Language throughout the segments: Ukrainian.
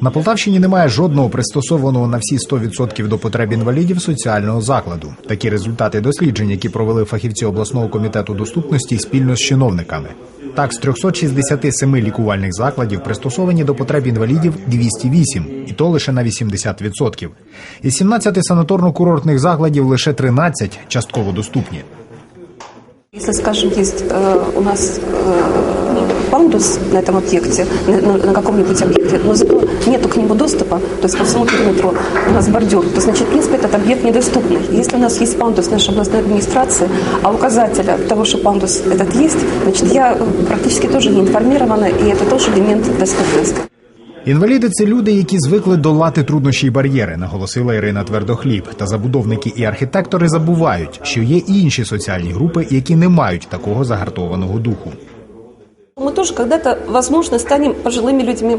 На Полтавщині немає жодного пристосованого на всі 100% до потреб інвалідів соціального закладу. Такі результати досліджень, які провели фахівці обласного комітету доступності спільно з чиновниками. Так, з 367 лікувальних закладів пристосовані до потреб інвалідів 208, і то лише на 80%. Із 17 санаторно-курортних закладів лише 13 частково доступні. Если, скажем, есть э, у нас э, пандус на этом объекте, на, на- на каком-нибудь объекте, но зато нету к нему доступа, то есть по всему периметру у нас бордюр, то значит, в принципе, этот объект недоступный. Если у нас есть пандус нашей областной администрации, а указателя того, что пандус этот есть, значит, я э, практически тоже не информирована, и это тоже элемент доступности. Інваліди це люди, які звикли долати труднощі й бар'єри, наголосила Ірина Твердохліб. Та забудовники і архітектори забувають, що є і інші соціальні групи, які не мають такого загартованого духу. Мы тоже когда-то, возможно, станем пожилыми людьми.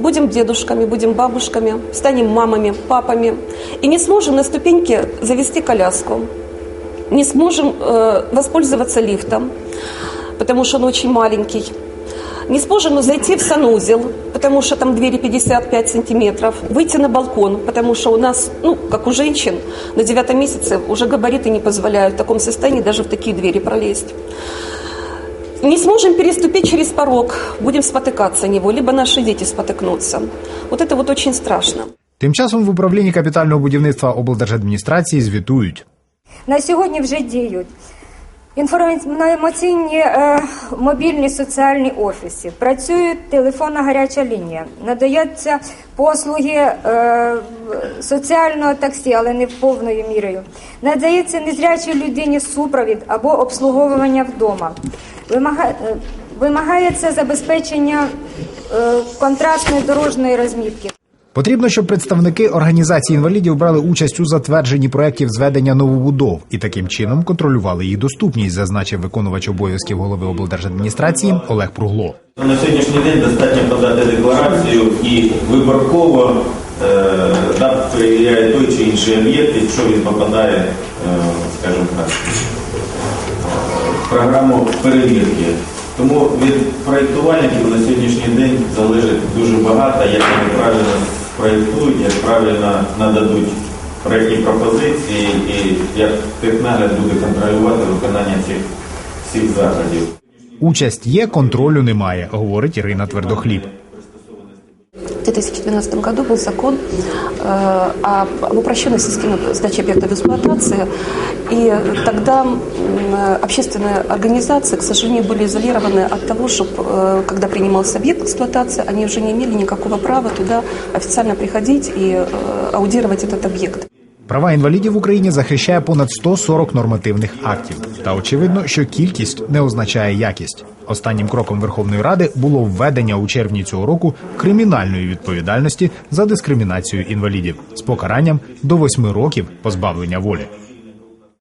Будем дедушками, будем бабушками, станем мамами, папами. И не сможем на ступеньке завести коляску. Не сможем э, воспользоваться лифтом, потому что он очень маленький. Не сможем зайти в санузел, потому что там двери 55 сантиметров. Выйти на балкон, потому что у нас, ну, как у женщин, на девятом месяце уже габариты не позволяют в таком состоянии даже в такие двери пролезть. Не сможем переступить через порог, будем спотыкаться о него, либо наши дети спотыкнутся. Вот это вот очень страшно. Тим часом в управлінні капітального будівництва облдержадміністрації звітують. на сьогодні вже діють. Інформаційні е, мобільні соціальні офіси, працює телефонна гаряча лінія, надаються послуги е, соціального таксі, але не в повною мірою. Надається незрячій людині супровід або обслуговування вдома. Е, вимагається забезпечення е, контрастної дорожньої розмітки. Потрібно, щоб представники організації інвалідів брали участь у затвердженні проєктів зведення новобудов і таким чином контролювали їх доступність, зазначив виконувач обов'язків голови облдержадміністрації Олег Пругло. На сьогоднішній день достатньо подати декларацію і виборково е, ДАП перевіряє той чи інший об'єкт, якщо він попадає, е, скажімо так, програму перевірки. Тому від проєктувальників на сьогоднішній день залежить дуже багато, як вони правильно спроєктують, як правильно нададуть проєктні пропозиції і як технагляд буде контролювати виконання цих всіх заходів. Участь є, контролю немає, говорить Ірина Твердохліб. В 2012 году был закон э, об, упрощенной системе сдачи объектов в эксплуатации, и тогда м, общественные организации, к сожалению, были изолированы от того, чтобы, когда принимался объект эксплуатации, они уже не имели никакого права туда официально приходить и э, аудировать этот объект. Права інвалідів в Україні захищає понад 140 нормативних актів. Та очевидно, що кількість не означає якість. Останнім кроком Верховної Ради було введення у червні цього року кримінальної відповідальності за дискримінацію інвалідів з покаранням до восьми років позбавлення волі.